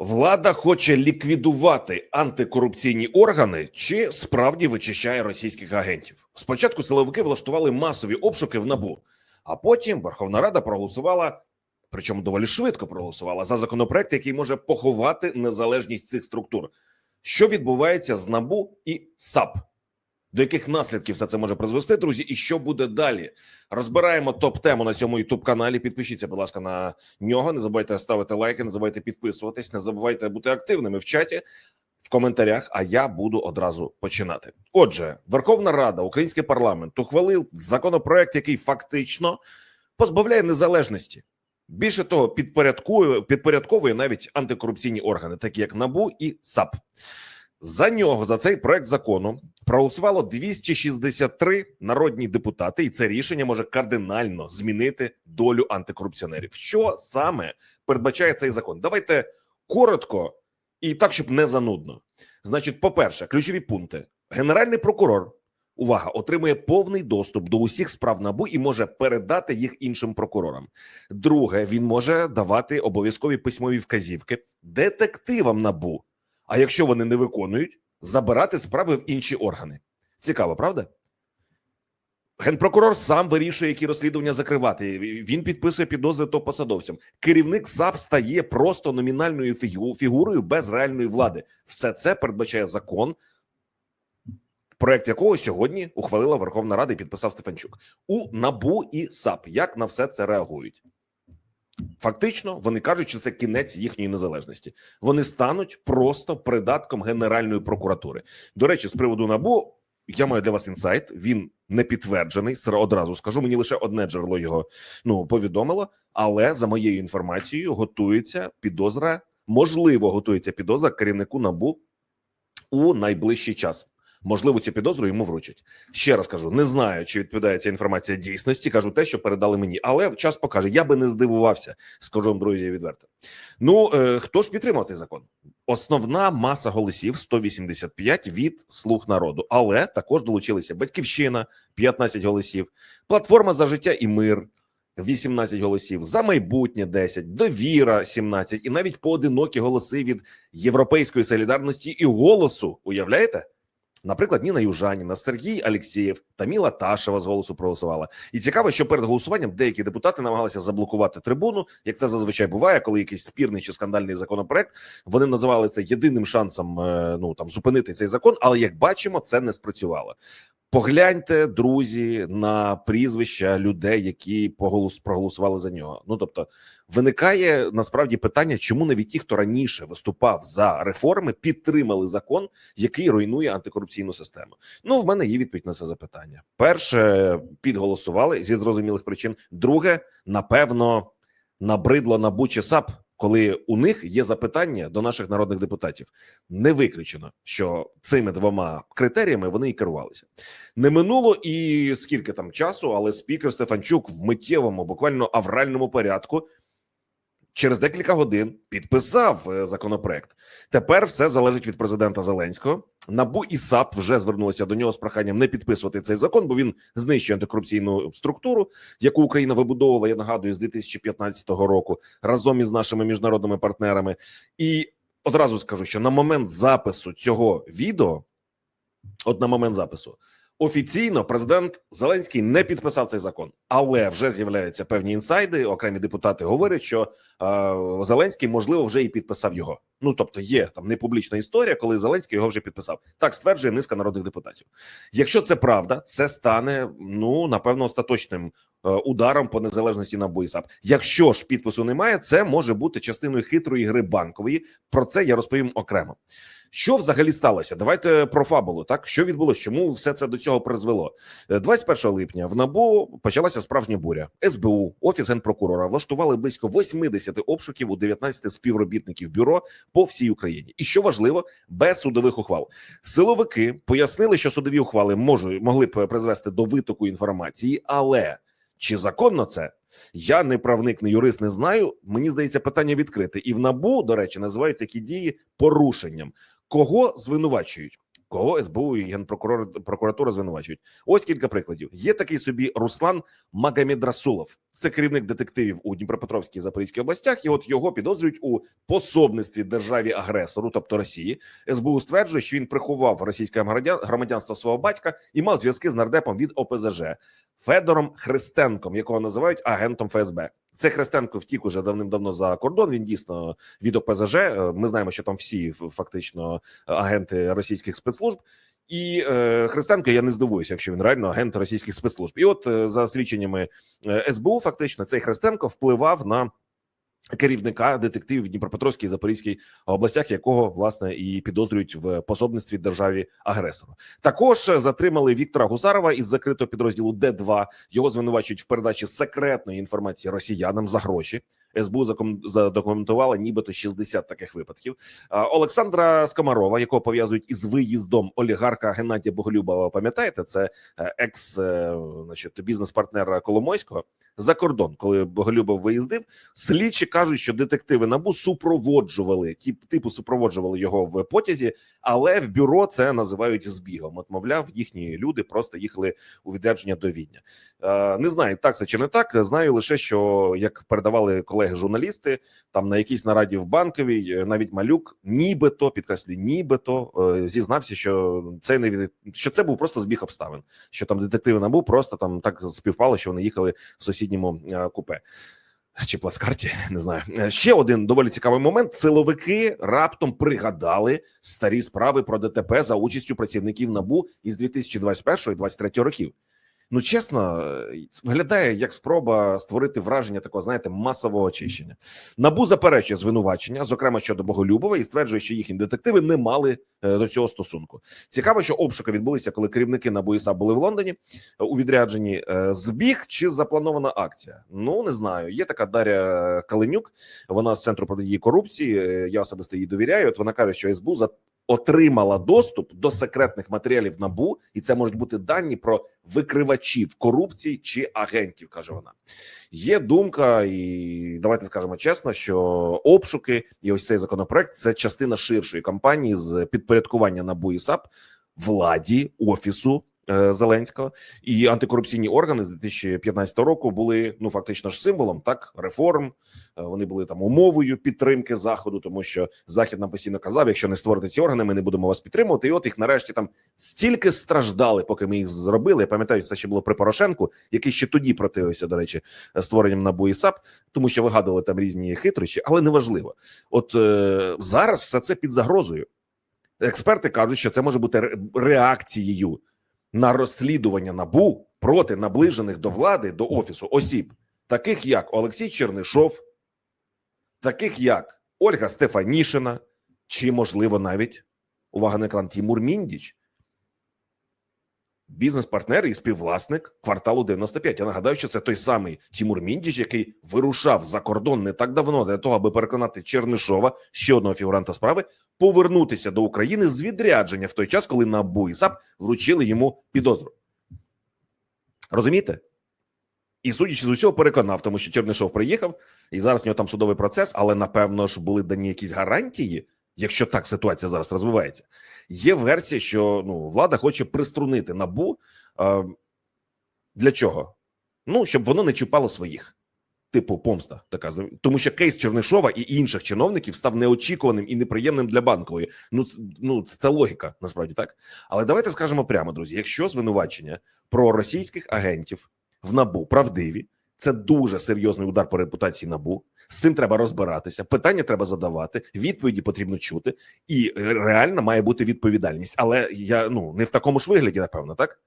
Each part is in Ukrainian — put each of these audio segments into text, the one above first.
Влада хоче ліквідувати антикорупційні органи чи справді вичищає російських агентів. Спочатку силовики влаштували масові обшуки в набу, а потім Верховна Рада проголосувала, причому доволі швидко проголосувала за законопроект, який може поховати незалежність цих структур. Що відбувається з набу і САП? До яких наслідків все це може призвести, друзі, і що буде далі? Розбираємо топ-тему на цьому youtube каналі. Підпишіться, будь ласка, на нього. Не забувайте ставити лайки, не забувайте підписуватись, не забувайте бути активними в чаті, в коментарях. А я буду одразу починати. Отже, Верховна Рада, Український парламент ухвалив законопроект, який фактично позбавляє незалежності. Більше того, підпорядкує підпорядковує навіть антикорупційні органи, такі як НАБУ і САП. За нього за цей проект закону проголосувало 263 народні депутати, і це рішення може кардинально змінити долю антикорупціонерів. Що саме передбачає цей закон? Давайте коротко і так, щоб не занудно. Значить, по-перше, ключові пункти: генеральний прокурор. Увага отримує повний доступ до усіх справ набу і може передати їх іншим прокурорам. Друге, він може давати обов'язкові письмові вказівки детективам набу. А якщо вони не виконують, забирати справи в інші органи. Цікаво, правда? Генпрокурор сам вирішує, які розслідування закривати. Він підписує підозри топ-посадовцям. Керівник САП стає просто номінальною фігу- фігурою без реальної влади. Все це передбачає закон, проект якого сьогодні ухвалила Верховна Рада і підписав Стефанчук у НАБУ і САП. Як на все це реагують? Фактично, вони кажуть, що це кінець їхньої незалежності. Вони стануть просто придатком Генеральної прокуратури. До речі, з приводу набу я маю для вас інсайт. Він не підтверджений. Одразу скажу. Мені лише одне джерело його ну повідомило. Але за моєю інформацією, готується підозра. Можливо, готується підозра керівнику набу у найближчий час. Можливо, цю підозру йому вручать. Ще раз кажу: не знаю, чи відповідає ця інформація дійсності. Кажу те, що передали мені, але час покаже. Я би не здивувався. Скажу вам, друзі, відверто. Ну е, хто ж підтримав цей закон? Основна маса голосів 185 від слуг народу, але також долучилися Батьківщина 15 голосів, платформа за життя і мир. 18 голосів за майбутнє 10, довіра 17 і навіть поодинокі голоси від європейської солідарності і голосу. Уявляєте? Наприклад, Ніна Южаніна, Сергій Алєксєєв та Міла Ташева з голосу проголосувала. І цікаво, що перед голосуванням деякі депутати намагалися заблокувати трибуну, як це зазвичай буває, коли якийсь спірний чи скандальний законопроект. Вони називали це єдиним шансом е, ну там зупинити цей закон. Але як бачимо, це не спрацювало. Погляньте, друзі, на прізвища людей, які поголос проголосували за нього. Ну тобто, виникає насправді питання, чому навіть ті, хто раніше виступав за реформи, підтримали закон, який руйнує антикорупційну систему. Ну, в мене є відповідь на це запитання. Перше, підголосували зі зрозумілих причин. Друге, напевно, набридло набу чи САП, коли у них є запитання до наших народних депутатів. Не виключено, що цими двома критеріями вони і керувалися. Не минуло і скільки там часу, але спікер Стефанчук в миттєвому, буквально авральному порядку. Через декілька годин підписав е, законопроект. Тепер все залежить від президента Зеленського. Набу і САП вже звернулися до нього з проханням не підписувати цей закон, бо він знищує антикорупційну структуру, яку Україна вибудовувала. Я нагадую з 2015 року разом із нашими міжнародними партнерами. І одразу скажу, що на момент запису цього відео, от на момент запису, офіційно президент Зеленський не підписав цей закон, але вже з'являються певні інсайди. Окремі депутати говорять, що е, Зеленський можливо вже і підписав його. Ну тобто, є там непублічна історія, коли Зеленський його вже підписав. Так стверджує низка народних депутатів. Якщо це правда, це стане ну напевно остаточним е, ударом по незалежності на САП. Якщо ж підпису немає, це може бути частиною хитрої гри банкової. Про це я розповім окремо. Що взагалі сталося? Давайте про фабулу. Так що відбулося? Чому все це до цього призвело? Е, 21 липня в НАБУ почалася справжня буря. СБУ, офіс генпрокурора влаштували близько 80 обшуків у 19 співробітників бюро по всій Україні. І що важливо, без судових ухвал. Силовики пояснили, що судові ухвали можуть могли б призвести до витоку інформації, але чи законно це? Я не правник, не юрист, не знаю. Мені здається, питання відкрите. І в набу, до речі, називають такі дії порушенням. Кого звинувачують? Кого СБУ і генпрокурор прокуратура звинувачують? Ось кілька прикладів. Є такий собі Руслан Магомедрасулов. Це керівник детективів у Дніпропетровській Запорізькій областях, і от його підозрюють у пособництві державі агресору, тобто Росії. СБУ стверджує, що він приховав російське громадянство свого батька і мав зв'язки з нардепом від ОПЗЖ Федором Христенком, якого називають агентом ФСБ. Це Христенко втік уже давним-давно за кордон. Він дійсно від ОПЗЖ. Е, Ми знаємо, що там всі фактично агенти російських спецслужб. І е, Христенко, я не здивуюся, якщо він реально агент російських спецслужб. І от е, за свідченнями е, СБУ, фактично, цей Христенко впливав на керівника детективів Дніпропетровській і Запорізькій областях, якого власне і підозрюють в пособництві державі агресору. Також затримали Віктора Гусарова із закритого підрозділу Д2. Його звинувачують в передачі секретної інформації росіянам за гроші. СБУ задокументувала нібито 60 таких випадків. Олександра Скомарова, якого пов'язують із виїздом олігарха Геннадія Боголюбова. Пам'ятаєте, це е, екс е, значить, бізнес-партнера Коломойського за кордон, коли Боголюбов виїздив. Слідчі кажуть, що детективи набу супроводжували ті типу супроводжували його в потязі, але в бюро це називають збігом. От, мовляв, їхні люди просто їхали у відрядження до Відня. Е, не знаю, так це чи не так. Знаю лише, що як передавали колеги-журналісти, там на якійсь нараді в банковій, е, навіть малюк, нібито підкреслюю, нібито е, зізнався, що це не від що це був просто збіг обставин. Що там детективи набув, просто там так співпало, що вони їхали в сусідньому е, купе. Чи плацкарті, не знаю. Е, Ще один доволі цікавий момент: силовики раптом пригадали старі справи про ДТП за участю працівників набу із 2021 і 2023 років. Ну чесно, виглядає як спроба створити враження такого, знаєте, масового очищення. Набу заперечує звинувачення, зокрема щодо Боголюбова, і стверджує, що їхні детективи не мали е, до цього стосунку. Цікаво, що обшуки відбулися, коли керівники НАБУ і були в Лондоні е, у відрядженні. Е, Збіг чи запланована акція? Ну не знаю. Є така Дар'я Каленюк. Вона з центру протидії корупції. Я особисто їй довіряю. От вона каже, що СБУ за отримала доступ до секретних матеріалів набу, і це можуть бути дані про викривачів корупції чи агентів. каже вона. Є думка, і давайте скажемо чесно, що обшуки і ось цей законопроект це частина ширшої кампанії з підпорядкування НАБУ і САП владі офісу. Е, Зеленського і антикорупційні органи з 2015 року були ну фактично ж символом так реформ. Е, Вони були там умовою підтримки заходу, тому що захід нам постійно казав: якщо не створити ці органи, ми не будемо вас підтримувати. І от їх нарешті там стільки страждали, поки ми їх зробили. Я пам'ятаю, це ще було при Порошенку, який ще тоді противився, до речі, створенням НАБУ і САП, тому що вигадували там різні хитрощі, але неважливо. От е, зараз все це під загрозою. Експерти кажуть, що це може бути реакцією на розслідування набу проти наближених до влади до офісу осіб, таких як Олексій Чернишов, таких як Ольга Стефанішина, чи, можливо, навіть увага на екран Тімур Міндіч, бізнес-партнер і співвласник кварталу 95. Я нагадаю, що це той самий Тімур Міндіч, який вирушав за кордон не так давно для того, аби переконати Чернишова, ще одного фігуранта справи, повернутися до України з відрядження в той час, коли НАБУ і САП вручили йому підозру. Розумієте? І судячи з усього, переконав, тому що Чернишов приїхав, і зараз в нього там судовий процес, але напевно ж були дані якісь гарантії, якщо так ситуація зараз розвивається. Є версія, що ну влада хоче приструнити набу. Е, для чого? Ну щоб воно не чіпало своїх. Типу помста, така тому, що кейс Чернишова і інших чиновників став неочікуваним і неприємним для банкової. Ну ну це логіка, насправді так. Але давайте скажемо прямо, друзі: якщо звинувачення про російських агентів в набу правдиві, це дуже серйозний удар по репутації набу. З цим треба розбиратися. Питання треба задавати, відповіді потрібно чути, і реальна має бути відповідальність. Але я ну не в такому ж вигляді, напевно, так.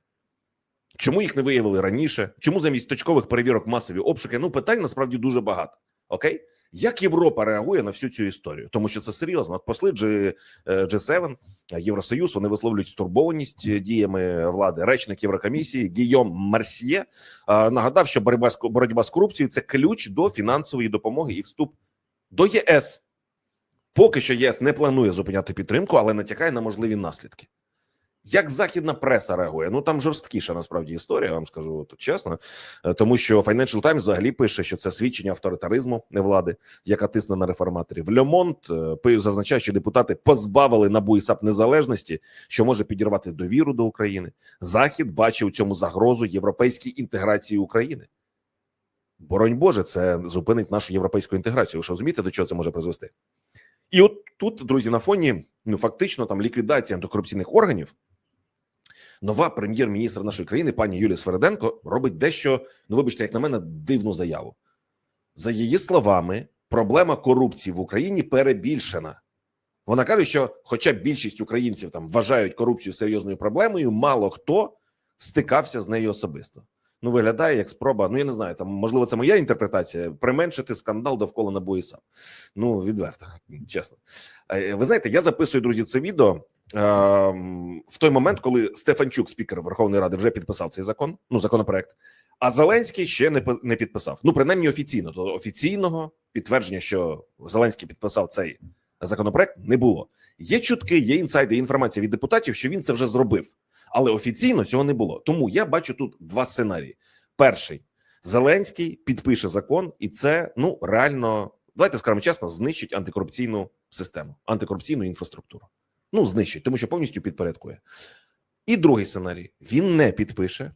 Чому їх не виявили раніше? Чому замість точкових перевірок масові обшуки? Ну питань насправді дуже багато. Окей, як Європа реагує на всю цю історію? Тому що це серйозно. От посли G, е, G7, Євросоюз вони висловлюють стурбованість е, діями влади. Речник Єврокомісії Гійом Марсьє е, нагадав, що боротьба з боротьба з корупцією це ключ до фінансової допомоги і вступ до ЄС. Поки що ЄС не планує зупиняти підтримку, але натякає на можливі наслідки. Як західна преса реагує? Ну там жорсткіша насправді історія. я Вам скажу тут чесно, Е, тому що Financial Times взагалі пише, що це свідчення авторитаризму не влади, яка тисне на реформаторів. Льомонт зазначає, що депутати позбавили НАБУ і САП незалежності, що може підірвати довіру до України. Захід бачив у цьому загрозу європейській інтеграції України. Боронь Боже, це зупинить нашу європейську інтеграцію. Ви ж розумієте, до чого це може призвести? І от тут, друзі, на фоні ну фактично там ліквідації антикорупційних органів. Нова прем'єр-міністр нашої країни, пані Юлія Свереденко, робить дещо, ну вибачте, як на мене, дивну заяву. За її словами, проблема корупції в Україні перебільшена. Вона каже, що, хоча більшість українців там вважають корупцію серйозною проблемою, мало хто стикався з нею особисто. Ну, виглядає як спроба. Ну я не знаю, там можливо, це моя інтерпретація. Применшити скандал довкола НАБУ і САП. Ну відверто, чесно. Е, Ви знаєте, я записую друзі це відео е, в той момент, коли Стефанчук, спікер Верховної Ради, вже підписав цей закон, ну законопроект. А Зеленський ще не не підписав. Ну принаймні офіційно. То офіційного підтвердження, що Зеленський підписав цей законопроект, не було. Є чутки, є інсайди, є інформація від депутатів, що він це вже зробив, але офіційно цього не було. Тому я бачу тут два сценарії: перший Зеленський підпише закон, і це ну реально давайте скажемо чесно, знищить антикорупційну систему, антикорупційну інфраструктуру. Ну знищить, тому що повністю підпорядкує. І другий сценарій: він не підпише,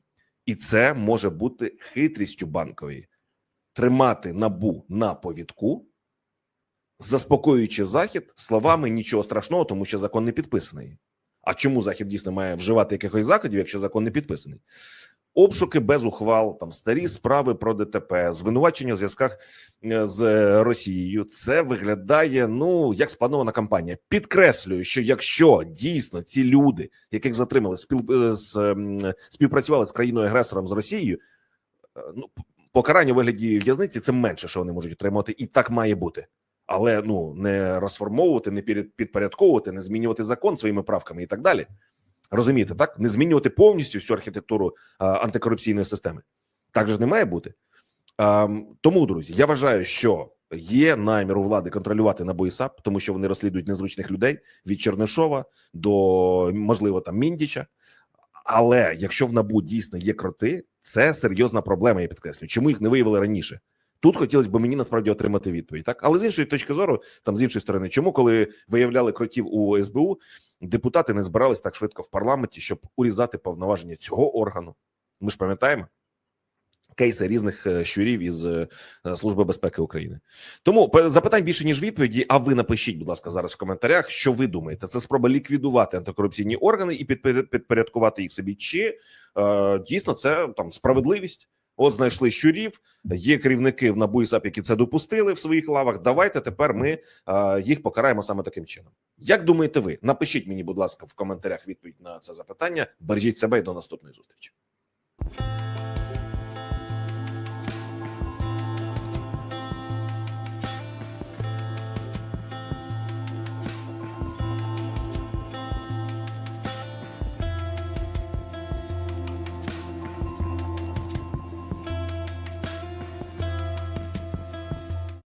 і це може бути хитрістю банкової тримати набу на повідку, заспокоюючи захід словами нічого страшного, тому що закон не підписаний. А чому захід дійсно має вживати якихось заходів, якщо закон не підписаний? Обшуки без ухвал, там старі справи про ДТП, звинувачення в зв'язках е, з Росією. Це виглядає ну як спланована кампанія. Підкреслюю, що якщо дійсно ці люди, яких затримали, спіл е, ем, співпрацювали з країною агресором з Росією, е, ну покарання у вигляді в'язниці це менше, що вони можуть отримати, і так має бути. Але ну не розформовувати, не підпорядковувати, не змінювати закон своїми правками і так далі. Розумієте, так не змінювати повністю всю архітектуру а, антикорупційної системи. Так же не має бути. А, тому, друзі, я вважаю, що є намір у влади контролювати НАБУ і САП, тому що вони розслідують незвичних людей від Чернишова до можливо там Міндіча. Але якщо в НАБУ дійсно є кроти, це серйозна проблема. Я підкреслюю. Чому їх не виявили раніше? Тут хотілося б мені насправді отримати відповідь, так але з іншої точки зору, там з іншої сторони, чому коли виявляли кротів у СБУ, депутати не збирались так швидко в парламенті, щоб урізати повноваження цього органу. Ми ж пам'ятаємо кейси різних е, щурів із е, Служби безпеки України. Тому запитань більше ніж відповіді. А ви напишіть, будь ласка, зараз в коментарях, що ви думаєте? Це спроба ліквідувати антикорупційні органи і підпорядкувати їх собі, чи е, дійсно це там справедливість? От знайшли щурів, є керівники в НАБУ і САП, які це допустили в своїх лавах. Давайте тепер ми е, їх покараємо саме таким чином. Як думаєте ви? Напишіть мені, будь ласка, в коментарях відповідь на це запитання. Бережіть себе і до наступної зустрічі.